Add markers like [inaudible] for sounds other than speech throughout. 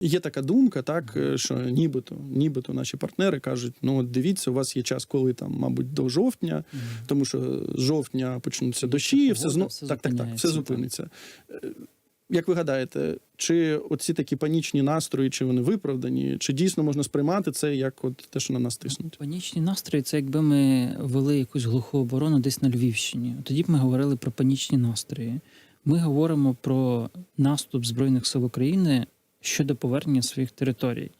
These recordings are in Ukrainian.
Є така думка, так е, що нібито, нібито наші партнери кажуть: ну от дивіться, у вас є час, коли там, мабуть, до жовтня, тому що з жовтня почнуться дощі, і все погода, знов все так, так, так, все зупиниться. Е, Як ви гадаєте, чи оці такі панічні настрої, чи вони виправдані, чи дійсно можна сприймати це як от те, що на нас тиснуть? Панічні настрої це якби ми вели якусь глуху оборону десь на Львівщині. Тоді б ми говорили про панічні настрої. Ми говоримо про наступ Збройних сил України щодо повернення своїх територій.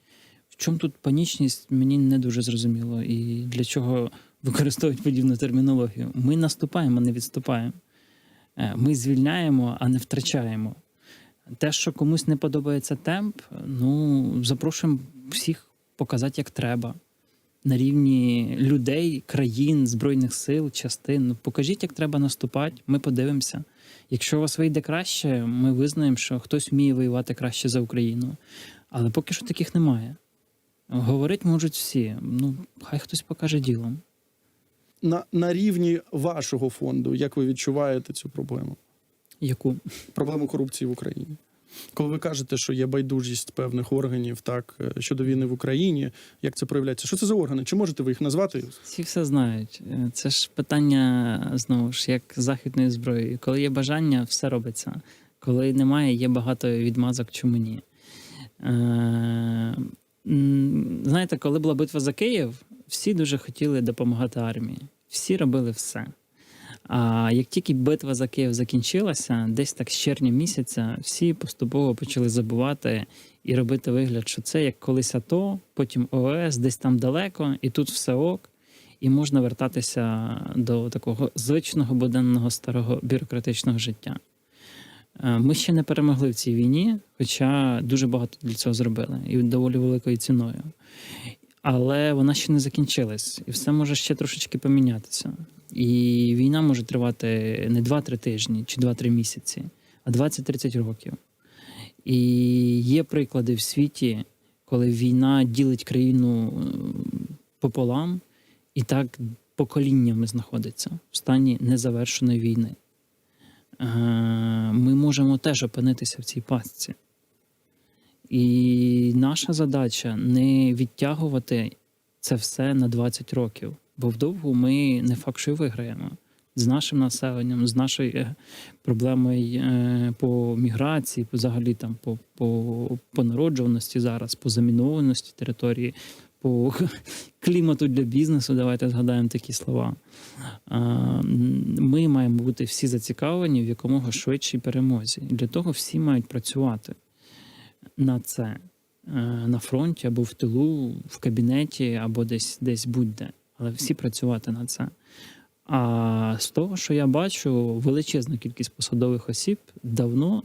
В чому тут панічність, мені не дуже зрозуміло. І для чого використовують подібну термінологію. Ми наступаємо, не відступаємо. Е, Ми звільняємо, а не втрачаємо. Те, що комусь не подобається темп, ну запрошуємо всіх показати, як треба. На рівні людей, країн, збройних сил, частин. Ну, покажіть, як треба наступати. Ми подивимося. Якщо у вас вийде краще, ми визнаємо, що хтось вміє воювати краще за Україну. Але поки що таких немає. Говорить можуть всі. Ну, хай хтось покаже ділом. На, на рівні вашого фонду, як ви відчуваєте цю проблему? Яку? Проблему корупції в Україні? Коли ви кажете, що є байдужість певних органів так е, щодо війни в Україні, як це проявляється? Що це за органи? Чи можете ви їх назвати? Всі все знають. Е, Це ж питання знову ж як західної зброї. Коли є бажання, все робиться. Коли немає, є багато відмазок, чому ні. Е, знаєте, коли була битва за Київ, всі дуже хотіли допомагати армії. Всі робили все. А як тільки битва за Київ закінчилася, десь так з червня місяця всі поступово почали забувати і робити вигляд, що це як колись АТО, потім ОС, десь там далеко, і тут все ок, і можна вертатися до такого звичного буденного старого бюрократичного життя. Е, Ми ще не перемогли в цій війні, хоча дуже багато для цього зробили і доволі великою ціною. Але вона ще не закінчилась, і все може ще трошечки помінятися. І війна може тривати не 2-3 тижні чи 2-3 місяці, а 20-30 років. І є приклади в світі, коли війна ділить країну е, пополам, і так поколіннями знаходиться в стані незавершеної війни. Е, Ми можемо теж опинитися в цій пастці. І наша задача не відтягувати це все на 20 років, бо вдовго ми не факт, що виграємо з нашим населенням, з нашою е, проблемою е, по міграції, взагалі там по, по, по народжуваності зараз, по замінованості території, по [laughs] клімату для бізнесу. Давайте згадаємо такі слова. Ми маємо бути всі зацікавлені в якомога швидшій перемозі. Для того всі мають працювати на це е, на фронті або в тилу, в кабінеті, або десь десь будь-де. Але всі працювати на це. А з того, що я бачу, величезна кількість посадових осіб давно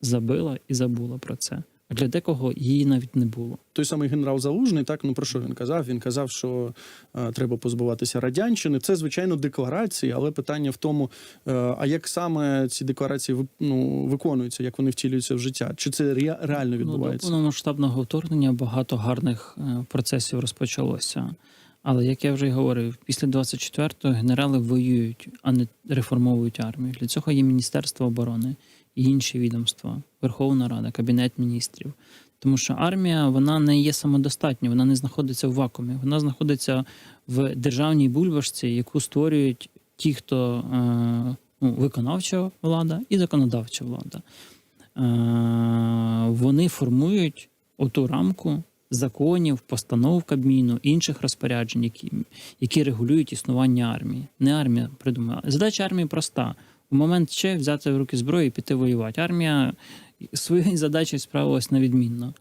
забила і забула про це. А для декого її навіть не було. Той самий генерал Залужний, так ну про що він казав? Він казав, що е, треба позбуватися радянщини. Це звичайно декларації, але питання в тому, е, а як саме ці декларації ну, виконуються, як вони втілюються в життя? Чи це ре- реально Ну, відбувається? до повномасштабного вторгнення багато гарних е, процесів розпочалося. Але як я вже й говорив, після 24-го генерали воюють, а не реформовують армію. Для цього є Міністерство оборони інші відомства, Верховна Рада, Кабінет міністрів. Тому що армія вона не є самодостатньою, вона не знаходиться в вакуумі, вона знаходиться в державній бульбашці, яку створюють ті, хто е, ну, виконавча влада і законодавча влада. Е, вони формують оту рамку законів, постанов Кабміну, інших розпоряджень, які, які регулюють існування армії. Не армія придумала. Задача армії проста: у момент ще взяти в руки зброю і піти воювати. Армія своєю задачею справилась невідмінно.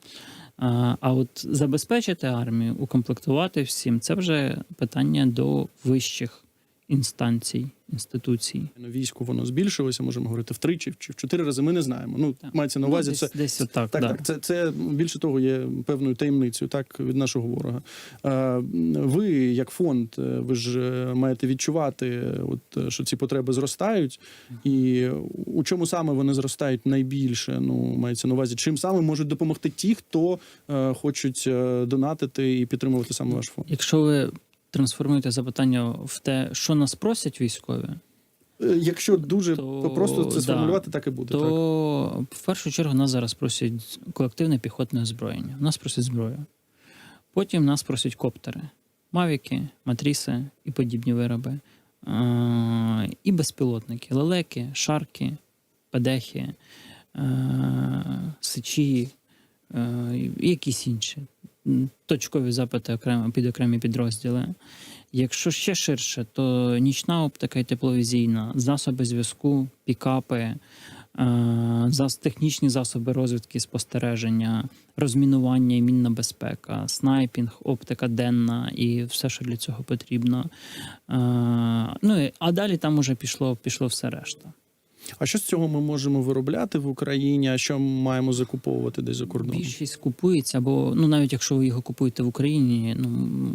А, а от забезпечити армію, укомплектувати всім це вже питання до вищих інстанцій, інституцій. Війську воно збільшилося, можемо говорити втричі чи в чотири рази. Ми не знаємо. Ну Так. мається на увазі, ну, це десь, десь отак. Так, да. так, це, це більше того є певною таємницею, так від нашого ворога. Ви, як фонд, е, ви ж е, маєте відчувати, от е, що ці потреби зростають, і у чому саме вони зростають найбільше? Ну мається на увазі, чим саме можуть допомогти ті, хто е, хочуть донатити і підтримувати саме ваш фонд. Якщо ви трансформуєте запитання в те, що нас просять військові, Е, Якщо дуже То, просто це да. так і буде. Так. В першу чергу нас зараз просять колективне піхотне озброєння. Нас просять зброю. Потім нас просять коптери, мавіки, матріси і подібні вироби. А, і безпілотники, лелеки, шарки, педехи, а, сичі е, і якісь інші. Точкові запити окремо під окремі підрозділи. Якщо ще ширше, то нічна оптика і тепловізійна, засоби зв'язку, пікапи, е, технічні засоби розвідки, спостереження, розмінування і мінна безпека, снайпінг, оптика денна і все, що для цього потрібно. Е, Ну а далі там уже пішло, пішло все решта. А що з цього ми можемо виробляти в Україні? А що маємо закуповувати десь за кордоном? Більшість купується, бо ну навіть якщо ви його купуєте в Україні, ну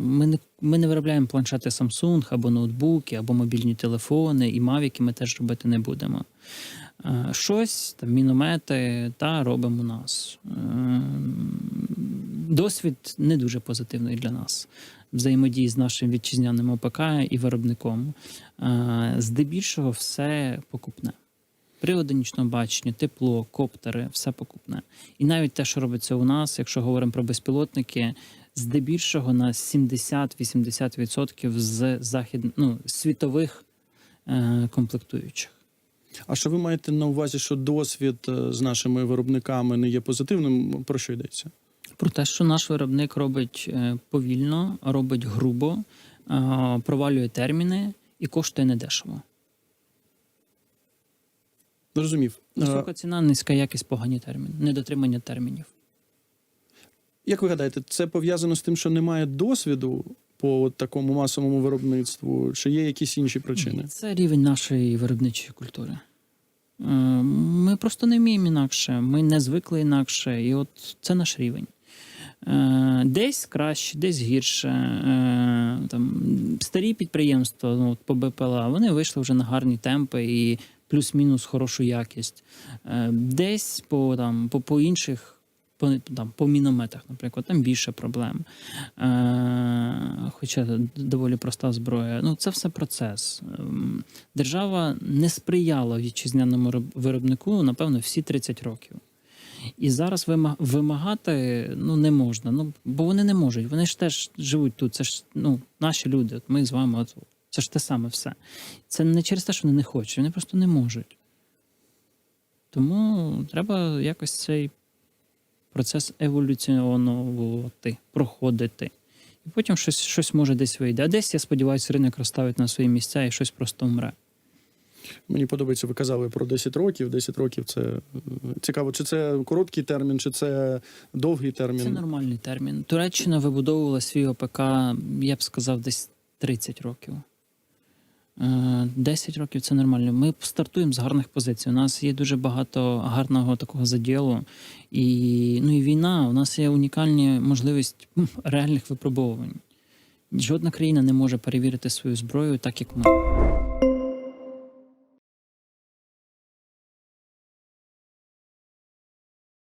ми не ми не виробляємо планшети Samsung або ноутбуки, або мобільні телефони, і мавіки ми теж робити не будемо. Е, Щось там міномети та робимо у нас. Е, Досвід не дуже позитивний для нас. Взаємодії з нашим вітчизняним ОПК і виробником. Е, Здебільшого все покупне. Прилади нічного бачення, тепло, коптери, все покупне. І навіть те, що робиться у нас, якщо говоримо про безпілотники, здебільшого на 70-80% з захід, ну, світових е, комплектуючих. А що ви маєте на увазі, що досвід е, з нашими виробниками не є позитивним? Про що йдеться? Про те, що наш виробник робить е, повільно, робить грубо, е, провалює терміни і коштує недешево. Зрозумів. Е, Висока ціна, низька якість, погані терміни, недотримання термінів. Як ви гадаєте, це пов'язано з тим, що немає досвіду по такому масовому виробництву, чи є якісь інші причини? Це рівень нашої виробничої культури. Е, Ми просто не вміємо інакше, ми не звикли інакше, і от це наш рівень. Е, Десь краще, десь гірше. Е, Там, старі підприємства ну, от по БПЛА, вони вийшли вже на гарні темпи і плюс-мінус хорошу якість. Е, Десь по, там, по, по інших. По, там, по мінометах, наприклад, там більше проблем. Е, хоча доволі проста зброя. Ну, це все процес. Ем, Держава не сприяла вітчизняному виробнику, напевно, всі 30 років. І зараз вимагати ну, не можна. Ну, бо вони не можуть. Вони ж теж живуть тут. Це ж ну, наші люди. От ми з вами. От, це ж те саме все. Це не через те, що вони не хочуть, вони просто не можуть. Тому треба якось цей процес еволюціонувати, проходити. І потім щось, щось може десь вийде. А десь, я сподіваюся, ринок розставить на свої місця і щось просто умре. Мені подобається, ви казали про 10 років. 10 років це е, цікаво, чи це короткий термін, чи це довгий термін? Це нормальний термін. Туреччина вибудовувала свій ОПК, я б сказав, десь 30 років. Е, 10 років це нормально. Ми стартуємо з гарних позицій. У нас є дуже багато гарного такого заділу. І, ну, і війна, у нас є унікальні можливість реальних випробовувань. Жодна країна не може перевірити свою зброю так, як ми.